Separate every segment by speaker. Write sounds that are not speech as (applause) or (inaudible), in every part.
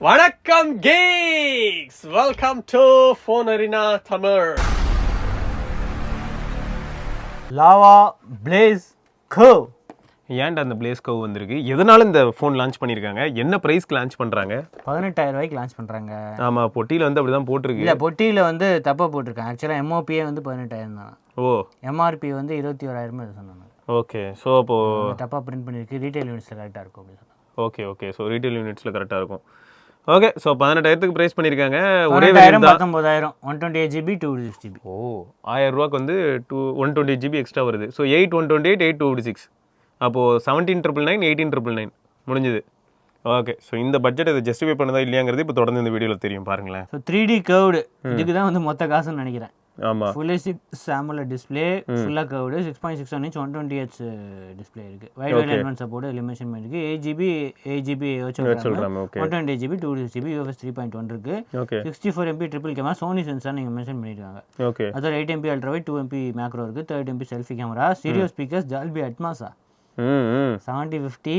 Speaker 1: வணக்கம் geeks welcome to phone arena Tamil
Speaker 2: Lava Blaze Curve
Speaker 1: ஏன்டா அந்த பிளேஸ் கவ் வந்திருக்கு? எதனால இந்த ஃபோன் லான்ச் பண்ணியிருக்காங்க என்ன ப்ரைஸ்க்கு லான்ச் பண்ணுறாங்க
Speaker 2: பதினெட்டாயிரம் ரூபாய்க்கு லான்ச் பண்ணுறாங்க
Speaker 1: ஆமாம் பொட்டியில் வந்து அப்படி தான் போட்டிருக்கு.
Speaker 2: இல்லை பொட்டியில் வந்து தப்பாக போட்டிருக்கேன் ஆக்சுவலாக எம்ஓபியே வந்து பதினெட்டாயிரம் தான்.
Speaker 1: ஓ.
Speaker 2: எம்ஆர்பி வந்து இருபத்தி ஓராயிரமா சொன்னாங்க.
Speaker 1: ஓகே ஸோ அப்போது
Speaker 2: தப்பாக பிரிண்ட் பண்ணியிருக்கு. ரீட்டைல் யூனிட்ஸில் கரெக்டாக இருக்கும் அப்படின்னு சொன்னாங்க.
Speaker 1: ஓகே ஓகே ஸோ ரீட்டைல் யூனிட்ஸில் கரெக்டாக இருக்கும். ஓகே ஸோ பதினெட்டாயிரத்துக்கு ப்ரைஸ் பண்ணியிருக்காங்க ஒரே தான்.
Speaker 2: பத்தொம்பதாயிரம் one twenty eight GB two six GB
Speaker 1: ஓ ஆயிரம் ரூபாய்க்கு வந்து two one twenty GB extra வருது. So eight one twenty eight eight two six அப்போது seventeen triple nine eighteen triple nine முடிஞ்சுது. ஓகே ஸோ இந்த பட்ஜெட் இதை ஜஸ்டிஃபை பண்ணதா இல்லையாங்கிறது இப்போ தொடர்ந்து இந்த வீடியோவில் தெரியும். பாருங்களேன்.
Speaker 2: ஸோ த்ரீ டி கர்வ்டு இதுக்கு தான் வந்து மொத்த காசுன்னு நினைக்கிறேன்.
Speaker 1: ஆமாம்
Speaker 2: ஃபுல் சிக்ஸ் சாமுல டிஸ்பிளே ஃபுல்லாக curved six point six one inch one twenty H display இருக்குது வைட் வைட் அட்வான்ஸ் சப்போர்ட் லிமிஷன் இருக்குது எயிட் ஜிபி எயிட் ஜிபி வச்சு
Speaker 1: சொல்கிறாங்க okay
Speaker 2: one twenty GB two GB US three point one இருக்குது sixty four MP triple camera Sony sensor நீங்கள் mention பண்ணியிருக்காங்க
Speaker 1: okay
Speaker 2: eight MP ultra wide two MP macro இருக்குது third MP selfie camera stereo speakers Dolby அட்மாஸா seventy fifty.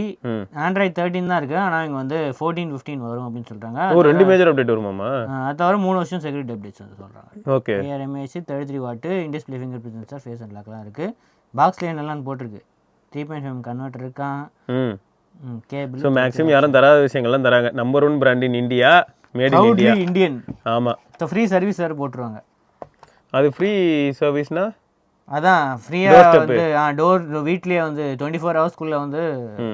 Speaker 2: Android thirteen தான் இருக்குது ஆனால் இங்கே வந்து fourteen fifteen வரும் அப்படின்னு சொல்கிறாங்க
Speaker 1: ஓ ரெண்டு மேஜர் அப்டேட் வருமாமா
Speaker 2: அது தவிர மூணு வருஷம் செக்யூரிட்டி அப்டேட்ஸ் வந்து சொல்கிறாங்க
Speaker 1: okay.
Speaker 2: AR mAh thirty three watt in display fingerprint sensor face and லாக்லாம் இருக்குது பாக்ஸ் லைன் எல்லாம் போட்டிருக்கு. த்ரீ பாயிண்ட் ஃபைவ் கன்வெர்ட்டர் இருக்கான்
Speaker 1: ம்.
Speaker 2: கேபிள்
Speaker 1: ஸோ மேக்ஸிமம் யாரும் தராத விஷயங்கள்லாம் தராங்க. Number one brand in India made in India
Speaker 2: Indian
Speaker 1: ஆமாம்
Speaker 2: இப்போ ஃப்ரீ சர்வீஸ் வேறு போட்டுருவாங்க.
Speaker 1: அது ஃப்ரீ சர்வீஸ்னா
Speaker 2: அதான் ஃப்ரீயாக வந்து டோர் வீட்லேயே வந்து டுவெண்ட்டி ஃபோர் ஹவர்ஸ்க்குள்ளே வந்து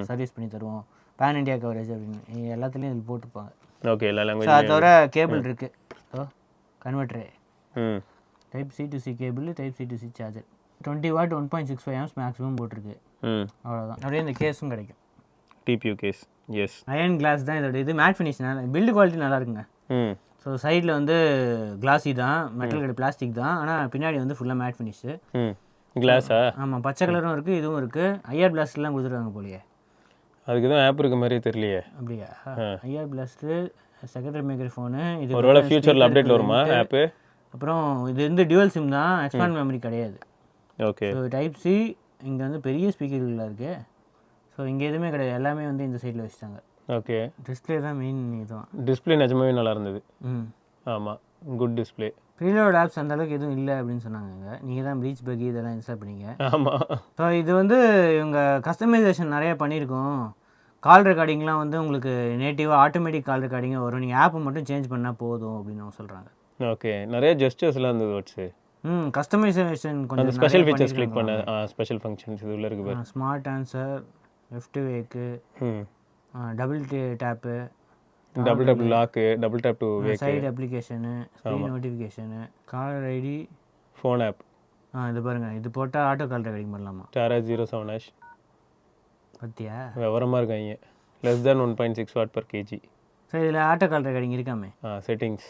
Speaker 2: சர்வீஸ் பண்ணி தருவோம். பேன் இண்டியா கவரேஜ் அப்படின்னு. எல்லாத்துலேயும் இதில் போட்டிருப்பாங்க
Speaker 1: ஓகே எல்லா லாங்குவேஜ்
Speaker 2: அது தவிர கேபிள் இருக்குது so converter type C to C cable type C to C charger twenty watt one point six five amps maximum போட்டிருக்கு.
Speaker 1: ம்.
Speaker 2: அவ்வளோதான் அப்படியே இந்த கேஸும் கிடைக்கும்.
Speaker 1: TPU case S
Speaker 2: iron glass தான் இதோட இது. மேட் ஃபினிஷ் பில்டு குவாலிட்டி நல்லா இருக்குங்க. ஸோ சைடில் வந்து கிளாஸி தான் மெட்டல் கிடையாது பிளாஸ்டிக் தான். ஆனால் பின்னாடி வந்து ஃபுல்லாக மேட் ஃபினிஷு
Speaker 1: கிளாஸா
Speaker 2: ஆமாம் பச்சை கலரும் இருக்குது இதுவும் இருக்குது ஐஆர் பிளாஸ்ட்லாம் கொடுத்துருக்காங்க போலியே.
Speaker 1: அதுக்கு எதுவும் ஆப் இருக்க மாதிரியே தெரியலையே.
Speaker 2: அப்படியா? IR blaster secondary maker phone இது
Speaker 1: ஒருவேளை ஃபியூச்சரில் அப்டேட் வருமா ஆப்பு
Speaker 2: அப்புறம் இது வந்து டியூவல் சிம் தான் எக்ஸ்பாண்ட் மெமரி கிடையாது.
Speaker 1: ஓகே
Speaker 2: ஸோ டைப் சி இங்கே வந்து பெரிய ஸ்பீக்கர்களாக இருக்கு. ஸோ இங்கே எதுவுமே கிடையாது. எல்லாமே வந்து இந்த சைடில் வச்சுட்டாங்க.
Speaker 1: ஓகே
Speaker 2: டிஸ்பிளே தான் மெயின் இதுதான்
Speaker 1: டிஸ்பிளே நிஜமாவே நல்லா இருந்தது
Speaker 2: ம்.
Speaker 1: ஆமாம் குட் டிஸ்பிளே
Speaker 2: ப்ரீலோட் ஆப்ஸ் அந்த அளவுக்கு எதுவும் இல்லை அப்படின்னு சொன்னாங்க நீங்கள் தான் ப்ளீச் பக்கி இதெல்லாம் இன்ஸ்டால் பண்ணீங்க.
Speaker 1: ஆமாம்
Speaker 2: ஸோ இது வந்து இவங்க கஸ்டமைசேஷன் நிறைய பண்ணியிருக்கோம். கால் ரெக்கார்டிங்லாம் வந்து உங்களுக்கு நேட்டிவாக ஆட்டோமேட்டிக் கால் ரெக்கார்டிங்காக வரும். நீங்கள் ஆப்பை மட்டும் சேஞ்ச் பண்ணால் போதும் அப்படின்னு அவங்க சொல்கிறாங்க
Speaker 1: ஓகே நிறைய ஜெஸ்டர்ஸ்லாம் இருந்தது வாட்ஸு
Speaker 2: ம் கஸ்டமைசேஷன் கொஞ்சம்
Speaker 1: ஸ்பெஷல் ஃபீச்சர்ஸ் கிளிக் பண்ண ஸ்பெஷல் ஃபங்க்ஷன்ஸ் இது உள்ள இருக்கு
Speaker 2: ஸ்மார்ட் ஆன்சர் லெஃப்ட் வேக்கு
Speaker 1: ம்.
Speaker 2: Double tap
Speaker 1: double double lock double tap to
Speaker 2: side application screen notification caller ID
Speaker 1: phone app
Speaker 2: ஆ இது பாருங்கள் இது போட்டால் ஆட்டோ கால் ரெக்கார்டிங் பண்ணலாமா?
Speaker 1: டாரா ஜீரோ செவன் ஹேஷ்
Speaker 2: பத்தியா?
Speaker 1: விவரமாக இருக்காங்க less than one point six watt per kg
Speaker 2: so இதில் auto call recording இருக்காமே?
Speaker 1: ஆ settings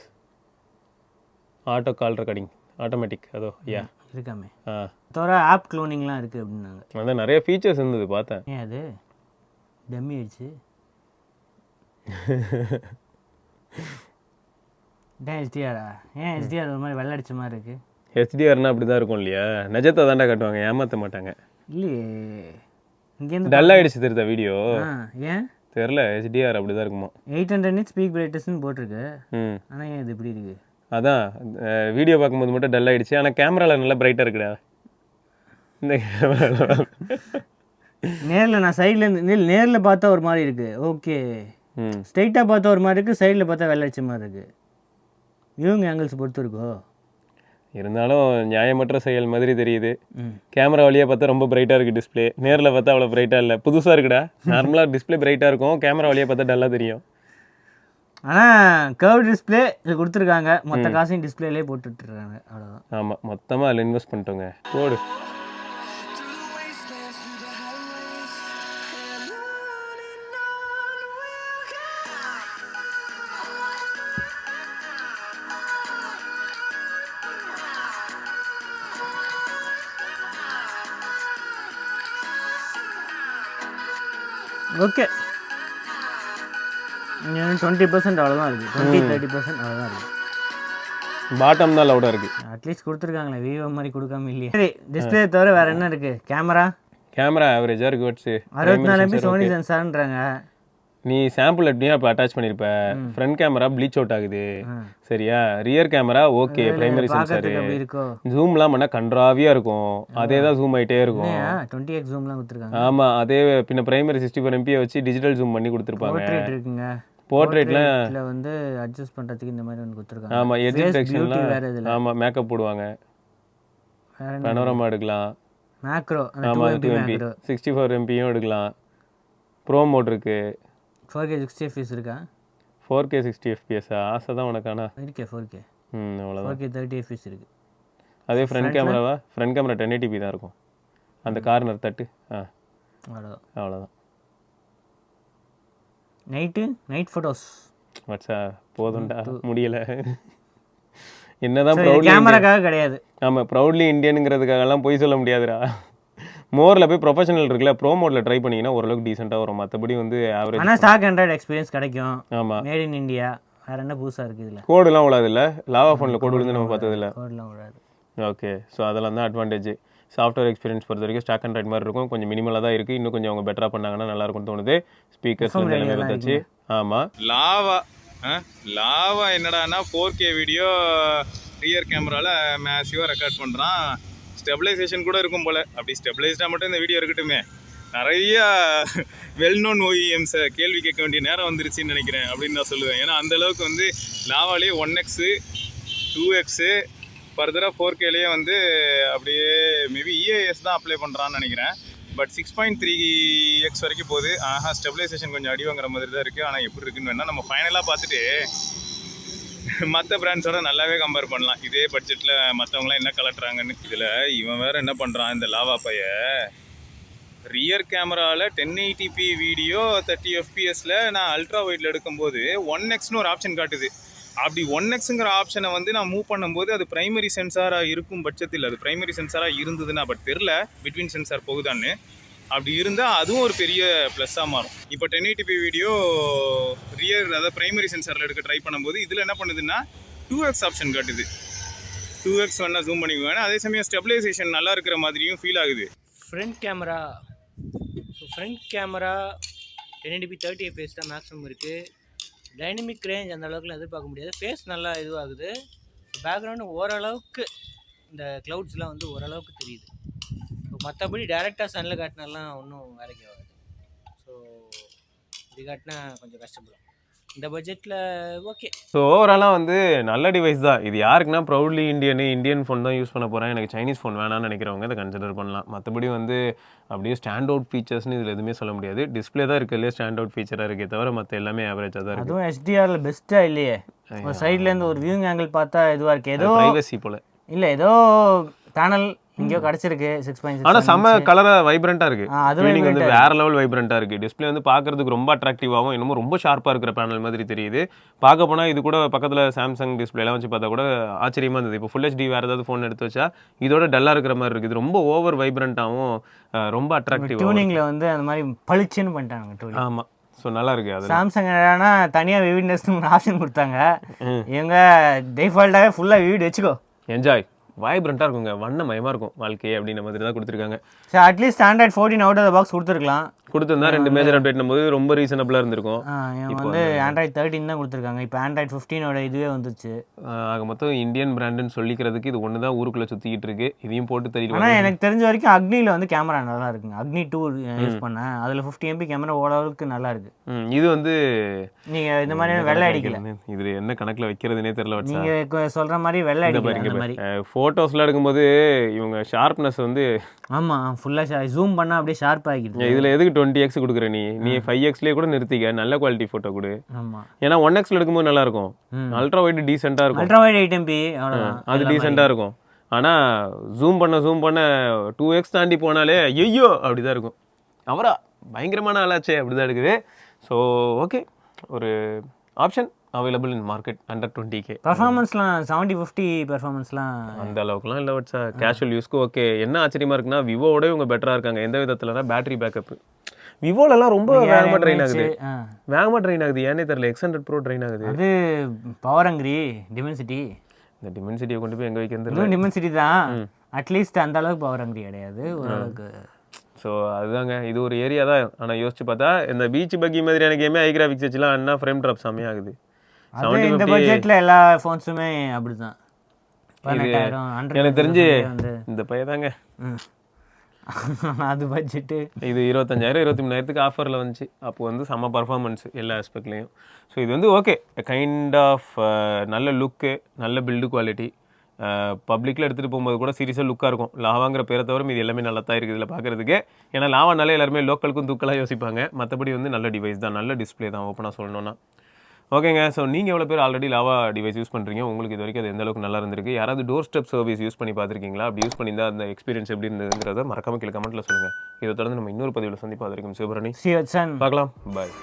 Speaker 1: auto call recording automatic அதோ யா
Speaker 2: இருக்காமே.
Speaker 1: ஆ.
Speaker 2: தவிர ஆப் க்ளோனிங்லாம் இருக்குது அப்படின்னாங்க.
Speaker 1: அதான் நிறைய ஃபீச்சர்ஸ் இருந்தது பார்த்தேன்.
Speaker 2: ஏன் அது? டம்மி ஆயிடுச்சு. ஏன் ஹெச்டிஆரா ஏன் ஹெச்டிஆர் ஒரு மாதிரி வெள்ளடிச்ச மாதிரி இருக்கு?
Speaker 1: ஹெச்டிஆர்னா அப்படி தான் இருக்கும் இல்லையா? நிஜத்தை தாண்டா காட்டுவாங்க ஏமாற்ற மாட்டாங்க.
Speaker 2: இல்லையே. இங்கேருந்து
Speaker 1: டல் ஆயிடுச்சு தெரியுதா வீடியோ
Speaker 2: ஏன்?
Speaker 1: தெரில ஹெச்டிஆர் அப்படி தான் இருக்குமா
Speaker 2: எயிட் ஹண்ட்ரட் நிட் ஸ்பீக் பிரைட்டஸ்ன்னு போட்டிருக்கு.
Speaker 1: ம்.
Speaker 2: ஆனால் ஏன் இது இப்படி இருக்கு?
Speaker 1: அதான் வீடியோ பார்க்கும்போது மட்டும் டல் ஆயிடுச்சு. ஆனால் கேமராவில் நல்லா பிரைட்டாக இருக்குடா. இந்த (laughs)
Speaker 2: நேரில் நான் சைட்லேருந்து நேரில் பார்த்தா ஒரு மாதிரி இருக்கு. ஓகே ஸ்ட்ரைட்டாக பார்த்தா ஒரு மாதிரி இருக்குது சைடில் பார்த்தா வெள்ளடிச்ச மாதிரி இருக்கு. இவங்க ஆங்கிள்ஸ் பொறுத்து இருக்கோ?
Speaker 1: இருந்தாலும் நியாயமற்ற செயல் மாதிரி தெரியுது. கேமரா வழியாக பார்த்தா ரொம்ப பிரைட்டாக இருக்குது டிஸ்ப்ளே நேரில் பார்த்தா அவ்வளோ பிரைட்டாக இல்லை. புதுசாக இருக்குடா. நார்மலாக டிஸ்ப்ளே பிரைட்டாக இருக்கும். கேமரா வழியாக பார்த்தா டல்லாக தெரியும்.
Speaker 2: ஆனால் கர்வ் டிஸ்பிளே இது கொடுத்துருக்காங்க. மொத்த காசையும் டிஸ்பிளேலே போட்டுட்ருக்காங்க அவ்வளோதான்
Speaker 1: ஆமாம் மொத்தமாக அதில் இன்வெஸ்ட் பண்ணிட்டோங்க. போடு.
Speaker 2: ஓகே டுவெண்ட்டி பர்சன்ட் அவ்வளோதான் இருக்குது டுவெண்ட்டி தேர்ட்டி பர்சன்ட் அவ்வளோதான் இருக்குது
Speaker 1: பாட்டம் தான் லவுடாக இருக்குது
Speaker 2: அட்லீஸ்ட் கொடுத்துருக்காங்களே விவோ மாதிரி கொடுக்காம இல்லையே. சரி டிஸ்பிளே தவிர வேறு என்ன இருக்குது கேமரா
Speaker 1: கேமரா ஆவரேஜாக இருக்குது வச்சு
Speaker 2: அறுபத்தி நாலு எம்பி சோனி சென்சார்ன்றாங்க
Speaker 1: நீ சாம்பிள் எப்படியும் அப்போ அட்டாச் பண்ணியிருப்ப ஃப்ரண்ட் கேமரா ப்ளீச் அவுட் ஆகுது. சரியா? Rear camera okay primary sensor ஜூம்லாம் பண்ணால் கன்றாவியாக இருக்கும். அதே தான் ஜூம் ஆகிட்டே இருக்கும்.
Speaker 2: டுவெண்ட்டி எக்ஸ் ஜூம்லாம் கொடுத்துருக்காங்க.
Speaker 1: ஆமா அதே பின்ன பிரைமரி சிக்ஸ்டி ஃபோர் எம்பியை வச்சு டிஜிட்டல் ஜூம் பண்ணி கொடுத்துருப்பாங்க.
Speaker 2: போர்ட்ரேட் இருக்குங்க.
Speaker 1: போர்ட்ரேட்ல
Speaker 2: இதுல வந்து அட்ஜஸ்ட் பண்றதுக்கு இந்த மாதிரி ஒன்று கொடுத்துருக்காங்க.
Speaker 1: ஆமா எட்ஜ்
Speaker 2: Face
Speaker 1: டிடெக்ஷன்லாம்
Speaker 2: beauty வேற இதுல.
Speaker 1: ஆமா மேக்கப் போடுவாங்க. பனோரமா எடுக்கலாம்.
Speaker 2: மேக்ரோ
Speaker 1: ஆமா
Speaker 2: டூ எம்பி
Speaker 1: சிக்ஸ்டி ஃபோர் எம்பியும் எடுக்கலாம். ப்ரோ மோட் இருக்கு.
Speaker 2: ஃபோர் கே சிக்ஸ்டி எஃப்எஸ் இருக்கா?
Speaker 1: ஃபோர் கே சிக்ஸ்டி எஃபிஎஸ்ஸா ஆசை தான் உனக்கானா?
Speaker 2: இருக்கே ஃபோர் கே
Speaker 1: ம் அவ்வளோதான்
Speaker 2: ஃபோர் கே தேர்ட்டி எஃப்எஸ் இருக்கு.
Speaker 1: அதே front கேமராவா front camera ten eighty p தான் இருக்கும். அந்த கார்னர் தட்டு. ஆ.
Speaker 2: அவ்வளோதான்
Speaker 1: அவ்வளோதான்
Speaker 2: நைட்டு நைட் ஃபோட்டோஸ்
Speaker 1: வட்சா போதும்டா. முடியல. என்னதான் ப்ரௌட்லி
Speaker 2: கேமராக்காக கிடையாது.
Speaker 1: ஆமா ப்ரௌட்லி இந்தியனுங்கிறதுக்காகலாம் போய் சொல்ல முடியாதுடா. மோரில் போய் ப்ரொஃபஷனல் இருக்குல்ல ப்ரோ மோடில் ட்ரை பண்ணிங்கன்னா ஓரளவுக்கு டீசெண்டாக வரும். மற்றபடி வந்து ஆவரேஜ்
Speaker 2: ஆனால் ஸ்டாக் ஆண்ட்ராய்டு எக்ஸ்பீரியன்ஸ் கிடைக்கும்.
Speaker 1: ஆமாம்
Speaker 2: மேட் இன் இந்தியா வேற என்ன புதுசாக இருக்குது இதில்?
Speaker 1: கோடுலாம் விழாது இல்லை லாவா ஃபோனில் கோடு விழுந்து நம்ம பார்த்ததில்ல.
Speaker 2: கோடெலாம் விடாது
Speaker 1: ஓகே ஸோ அதெல்லாம் தான் அட்வான்டேஜ் சாஃப்ட்வேர் எக்ஸ்பீரியன்ஸ் பொறுத்த வரைக்கும் ஸ்டாக் அண்ட் மாதிரி இருக்கும். கொஞ்சம் மினிமலாக தான் இருக்குது இன்னும் கொஞ்சம் அவங்க பெட்டராக பண்ணாங்கன்னா நல்லா இருக்கும்னு தோணுது. ஸ்பீக்கர்ஸ் எல்லாமே பார்த்தாச்சு ஆமாம்
Speaker 3: லாவா லாவா என்னடான்னா ஃபோர் கே வீடியோ ரியர் கேமராவில் மேசிவாக ரெக்கார்ட் பண்ணுறான் ஸ்டெபிலைசேஷன் கூட இருக்கும் போல். அப்படி ஸ்டெபிலைஸ்டாக மட்டும் இந்த வீடியோ இருக்கட்டுமே. நிறைய வெல்நோன் ஓஇஎம்ஸை கேள்வி கேட்க வேண்டிய நேரம் வந்துருச்சுன்னு நினைக்கிறேன் அப்படின்னு நான் சொல்லுவேன். ஏன்னா அந்தளவுக்கு வந்து லாவாலே ஒன் எக்ஸு டூ எக்ஸு ஃபர்தராக ஃபோர் கேலேயே வந்து அப்படியே மேபி இஏஎஸ் தான் அப்ளை பண்ணுறான்னு நினைக்கிறேன். But six point three x வரைக்கும் போகுது. ஆஹா ஸ்டெபிலைசேஷன் கொஞ்சம் அடி வாங்குற மாதிரி தான் இருக்குது ஆனால் எப்படி இருக்குன்னு வேணால் நம்ம ஃபைனலாக பார்த்துட்டு மற்ற பிராண்ட்ஸோட நல்லாவே கம்பேர் பண்ணலாம். இதே பட்ஜெட்டில் மற்றவங்களாம் என்ன கலட்டுறாங்கன்னு இதில் இவன் வேறு என்ன பண்ணுறான் இந்த லாவா பைய? ரியர் கேமராவில் ten eighty p video thirty எஃபிஎஸில் நான் அல்ட்ரா ஒயிட்டில் எடுக்கும்போது ஒன் எக்ஸ்னு ஒரு ஆப்ஷன் காட்டுது. அப்படி ஒன் எக்ஸுங்கிற ஆப்ஷனை வந்து நான் மூவ் பண்ணும்போது அது பிரைமரி சென்சாராக இருக்கும் பட்சத்தில் அது பிரைமரி சென்சாராக இருந்ததுன்னா பட் தெரில பிட்வீன் சென்சார் போகுதான்னு. அப்படி இருந்தால் அதுவும் ஒரு பெரிய ப்ளஸ்ஸாக மாறும். இப்போ ten eighty p video rear அதாவது ப்ரைமரி சென்சாரில் எடுக்க ட்ரை பண்ணும்போது இதில் என்ன பண்ணுதுன்னா டூ எக்ஸ் ஆப்ஷன் காட்டுது. டூ எக்ஸ் வேணால் ஜூம் பண்ணிக்குவேன் அதே சமயம் ஸ்டெபிலைசேஷன் நல்லா இருக்கிற மாதிரியும் ஃபீல் ஆகுது.
Speaker 2: Front camera so front camera ten eighty p thirty fps தான் மேக்ஸிமம் இருக்குது டைனமிக் ரேஞ்ச் அந்த அளவுக்குலாம் எதிர்பார்க்க முடியாது. ஃபேஸ் நல்லா இதுவாகுது. பேக்ரவுண்டு ஓரளவுக்கு இந்த க்ளவுட்ஸ்லாம் வந்து ஓரளவுக்கு தெரியுது. மற்றபடி டேரெக்டாக சன்னில் காட்டினாலாம் ஒன்றும் வேலைக்கு ஆகாது. ஸோ இப்படி காட்டினா கொஞ்சம் கஷ்டப்படும். இந்த பட்ஜெட்டில் ஓகே
Speaker 1: ஸோ ஓவராலாக வந்து நல்ல டிவைஸ் தான். இது யாருக்குன்னா ப்ரௌட்லி இந்தியனு இந்தியன் ஃபோன் தான் யூஸ் பண்ண போகிறேன் எனக்கு சைனீஸ் ஃபோன் வேணாம்னு நினைக்கிறவங்க இதை கன்சிடர் பண்ணலாம். மற்றபடி வந்து அப்படியே ஸ்டாண்ட் அவுட் ஃபீச்சர்ஸ்னு இதில் எதுவுமே சொல்ல முடியாது. டிஸ்பிளே தான் இருக்கிறதுலே ஸ்டாண்ட் அவுட் ஃபீச்சராக இருக்கே தவிர மற்ற எல்லாமே ஆவரேஜாக தான் இருக்குது
Speaker 2: அதுவும் ஹெச்டிஆரில் பெஸ்ட்டாக இல்லையே? ஒரு சைட்லேருந்து ஒரு வியூங் ஆங்கிள் பார்த்தா இதுவாக இருக்குது ஏதோ
Speaker 1: ப்ரைவசி போல்.
Speaker 2: இல்லை ஏதோ பேனல் எங்கேயோ கிடச்சிருக்கு சிக்ஸ் பாயிண்ட்
Speaker 1: ஆனால் செம்ம கலராக வைப்ரண்ட்டாக இருக்குது
Speaker 2: அது
Speaker 1: ட்யூனிங் வந்து வேற லெவல் வைப்ரண்ட்டாக இருக்குது டிஸ்பிளே வந்து பார்க்கறதுக்கு ரொம்ப அட்ராக்டிவாகவும் இன்னமும் ரொம்ப ஷார்ப்பாக இருக்கிற பேனல் மாதிரி தெரியுது. பார்க்க போனால் இது கூட பக்கத்தில் சாம்சங் டிஸ்பிளேலாம் வச்சு பார்த்தா கூட ஆச்சரியமாக இருந்தது. இப்போ ஃபுல் ஹெச்டி வேறு ஏதாவது ஃபோன் எடுத்து வச்சா இதோட டல்லாக இருக்கிற மாதிரி இருக்குது ரொம்ப ஓவர் வைப்ரண்ட்டாகவும் ரொம்ப அட்ராக்டிவாகவும்
Speaker 2: டியூனிங்கில் வந்து அந்த மாதிரி பளிச்சுன்னு பண்ணிட்டாங்க
Speaker 1: ஆமாம் ஸோ நல்லா இருக்குது அது.
Speaker 2: சாம்சங் என்னன்னா தனியாக விவிட்னஸ்னு ஆப்ஷன் கொடுத்தாங்க. இவங்க டிஃபால்ட்டாகவே ஃபுல்லாக விவிட் வச்சுக்கோ.
Speaker 1: என்ஜாய் வைப்ரண்ட்டாக இருக்குங்க. வண்ணமயமாக இருக்கும் வாழ்க்கையே அப்படின்ற மாதிரி தான் கொடுத்துருக்காங்க
Speaker 2: sir at least standard fourteen out of box கொடுத்துருக்கலாம்.
Speaker 1: கொடுத்துருந்தா ரெண்டு மேஜர் அப்டேட் போது ரொம்ப ரீசனபிளாக இருந்திருக்கும்.
Speaker 2: வந்து ஆண்ட்ராய்ட் தேர்ட்டின் தான் கொடுத்துருக்காங்க. இப்போ ஆண்ட்ராய்ட் ஃபிஃப்டீனோட இதுவே வந்துச்சு.
Speaker 1: ஆக மொத்தம் இந்தியன் பிராண்டுன்னு சொல்லிக்கிறதுக்கு இது ஒன்று தான் ஊருக்குள்ளே சுற்றிக்கிட்டு இருக்கு. இதையும் போட்டு தள்ளிட்டு
Speaker 2: ஆனால் எனக்கு தெரிஞ்ச வரைக்கும் அக்னியில் வந்து கேமரா நல்லா இருக்குங்க. அக்னி டூ யூஸ் பண்ணேன். அதில் ஃபிஃப்டி எம்பி கேமரா ஓரளவுக்கு நல்லா இருக்கு.
Speaker 1: இது வந்து
Speaker 2: நீங்கள் இந்த மாதிரி வெள்ளை அடிக்கல.
Speaker 1: இது என்ன கணக்கில் வைக்கிறதுனே தெரியல
Speaker 2: நீங்கள் சொல்கிற மாதிரி வெள்ளை அடிக்கல மாதிரி.
Speaker 1: ஃபோட்டோஸ்லாம் எடுக்கும்போது இவங்க ஷார்ப்னஸ் வந்து
Speaker 2: ஆமாம் ஃபுல்லாக ஜூம் பண்ணால் அப்படியே ஷார்ப் ஆகிடுது.
Speaker 1: இதில் எதுக்கு டுவெண்ட்டி எக்ஸ் கொடுக்குற நீ. நீ ஃபைவ் எக்ஸ்லேயே கூட நிறுத்திக்க. நல்ல குவாலிட்டி ஃபோட்டோ கொடு. ஏன்னா ஒன் எக்ஸில் எடுக்கும்போது நல்லா இருக்கும். அல்ட்ரா ஒயிட் டீசெண்டாக இருக்கும்.
Speaker 2: அல்ட்ரா வைட் எயிட் எம்பி
Speaker 1: அது டீசெண்டாக இருக்கும். ஆனால் ஜூம் பண்ண ஜூம் பண்ண டூ எக்ஸ் தாண்டி போனாலே ஐயோ அப்படிதான் இருக்கும். அவரா? பயங்கரமான ஆளாச்சே அப்படி தான் இருக்குது. ஸோ ஓகே ஒரு option available in market under twenty K
Speaker 2: பர்ஃபார்மன்ஸ்லாம் seventy fifty பர்ஃபார்மன்ஸ்லாம்
Speaker 1: அந்த அளவுக்குலாம் இல்லை வச்சா கேஷுவல் யூஸ்க்கு ஓகே என்ன ஆச்சரியமா இருக்குன்னா விவோட இவங்க பெட்டராக இருக்காங்க. எந்த விதத்துலனா பேட்டரி பேக்கப் விவோலலாம் ரொம்ப வேகமாக ட்ரெயின் ஆகுது. வேகமாக ட்ரெயின் ஆகுது. ஏனே தெரியல எக்ஸ் ஹண்ட்ரட் ப்ரோ ட்ரெயின் ஆகுது.
Speaker 2: அது பவர் அங்கிரி டிமென்சிட்டி
Speaker 1: இந்த டிமென்சிட்டியை கொண்டு போய் எங்கே வைக்கிறது
Speaker 2: டிமென்சிட்டி தான். அட்லீஸ்ட் அந்த அளவுக்கு பவர் அங்கிரி கிடையாது. ஓரளவுக்கு.
Speaker 1: ஸோ அதுதாங்க. இது ஒரு ஏரியா தான். ஆனால் யோசிச்சு பார்த்தா இந்த பீச் பக்கி மாதிரியான கேமே ஐ கிராஃபிக்ஸ் வச்சுலாம் அண்ணா ஃப்ரேம் ட்ராப் செம்மையாக ஆகுது.
Speaker 2: அது
Speaker 1: 70,
Speaker 2: இந்த
Speaker 1: 50
Speaker 2: பட்ஜெட்டில் எல்லா ஃபோன்ஸுமே அப்படிதான். பதினெட்டாயிரம் hundred
Speaker 1: எனக்கு தெரிஞ்சு இந்த பையன் தாங்க.
Speaker 2: அது பட்ஜெட்டு
Speaker 1: இது இருபத்தஞ்சாயிரம் இருபத்தி மூணாயிரத்துக்கு ஆஃபரில் வந்துச்சு. அப்போ வந்து செம்ம பர்ஃபார்மன்ஸ் எல்லா ஆஸ்பெக்ட்லேயும் ஸோ இது வந்து ஓகே கைண்ட் ஆஃப் நல்ல லுக்கு நல்ல பில்டு குவாலிட்டி பப்ளிக்கில் எடுத்துகிட்டு போகும்போது கூட சீரியஸாக லுக்காக இருக்கும். லாவாங்கிற பேரை தவிர இது எல்லாமே நல்லா தான் இருக்குது இதில் பார்க்குறதுக்கு ஏன்னா லாவானாலே எல்லாருமே லோக்கலுக்கும் தூக்கலாக யோசிப்பாங்க. மற்றபடி வந்து நல்ல டிவைஸ் தான். நல்ல டிஸ்ப்ளே தான். ஓப்பனாக சொல்லணும்னா. ஓகேங்க. ஸோ நீங்கள் எவ்வளோ பேர் ஆல்ரெடி லாவா டிவைஸ் யூஸ் பண்ணுறீங்க உங்களுக்கு இது வரைக்கும் அது எந்த அளவுக்கு நல்லா இருந்திருக்கு? யாராவது டோர் ஸ்டெப் சர்வீஸ் யூஸ் பண்ணி பார்த்துருக்கீங்களா? அப்படி யூஸ் பண்ணியிருந்தா அந்த எக்ஸ்பீரியன்ஸ் எப்படி இருந்ததுங்கிறத மறக்காம கீழே கமெண்ட்டில் சொல்லுங்கள் இதை தொடர்ந்து நம்ம இன்னொரு பதிவில் சந்திப்போம். அது வரைக்கும் சிவபரணி. பார்க்கலாம். பாய்